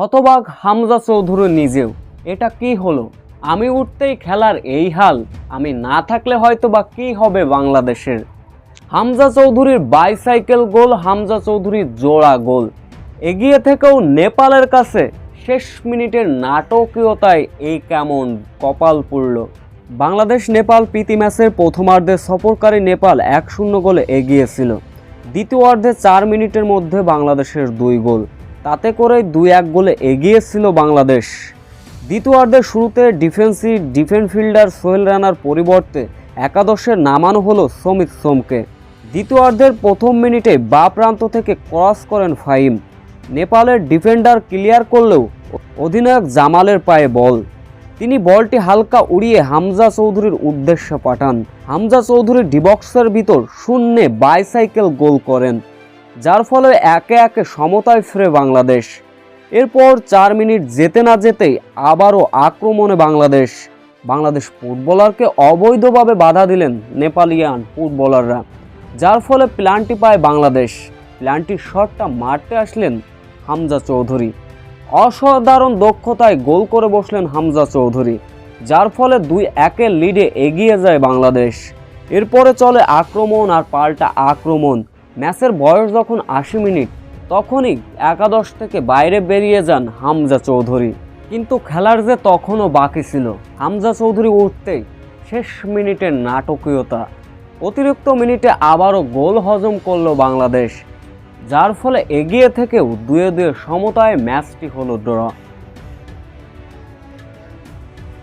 হতবাক হামজা চৌধুরী নিজেও। এটা কি হলো? আমি উঠতেই খেলার এই হাল, আমি না থাকলে হয়তো বা কী হবে বাংলাদেশের? হামজা চৌধুরীর বাইসাইকেল গোল, হামজা চৌধুরীর জোড়া গোল। এগিয়ে থেকেও নেপালের কাছে শেষ মিনিটের নাটকীয়তায় এই কেমন কপাল পুড়ল। বাংলাদেশ নেপাল প্রীতি ম্যাচের প্রথমার্ধে সফরকারী নেপাল এক শূন্য গোলে এগিয়েছিল। দ্বিতীয় অর্ধে চার মিনিটের মধ্যে বাংলাদেশের দুই গোল। তাতে করে দুই এক গোলে এগিয়েছিল বাংলাদেশ। দ্বিতীয়ার্ধের শুরুতে ডিফেন্সি ডিফেন্স ফিল্ডার সোহেল রানার পরিবর্তে একাদশে নামানো হলো সমিত সোমকে। দ্বিতীয়ার্ধের প্রথম মিনিটে বা প্রান্ত থেকে ক্রস করেন ফাইম নেপালের ডিফেন্ডার ক্লিয়ার করলেও অধিনায়ক জামালের পায়ে বল। তিনি বলটি হালকা উড়িয়ে হামজা চৌধুরীর উদ্দেশ্যে পাঠান। হামজা চৌধুরী ডিবক্সের ভিতর শূন্যে বাইসাইকেল গোল করেন। যার ফলে একে একে সমতায় ফিরে বাংলাদেশ। এরপর চার মিনিট যেতে না যেতেই আবারও আক্রমণে বাংলাদেশ। বাংলাদেশ ফুটবলারকে অবৈধভাবে বাধা দিলেন নেপালিয়ান ফুটবলাররা, যার ফলে প্ল্যানটি পায় বাংলাদেশ। প্ল্যানটির শটটা মারতে আসলেন হামজা চৌধুরী। অসাধারণ দক্ষতায় গোল করে বসলেন হামজা চৌধুরী, যার ফলে দুই একের লিডে এগিয়ে যায় বাংলাদেশ। এরপরে চলে আক্রমণ আর পাল্টা আক্রমণ। ম্যাচের বয়স যখন আশি মিনিট, তখনই একাদশ থেকে বাইরে বেরিয়ে যান হামজা চৌধুরী। কিন্তু খেলার যে তখনও বাকি ছিল, হামজা চৌধুরী উঠতেই শেষ মিনিটের নাটকীয়তা, অতিরিক্ত মিনিটে আবারও গোল হজম করল বাংলাদেশ, যার ফলে এগিয়ে থেকেও দুয়ে দুয়ে সমতায় ম্যাচটি হলো ড্র।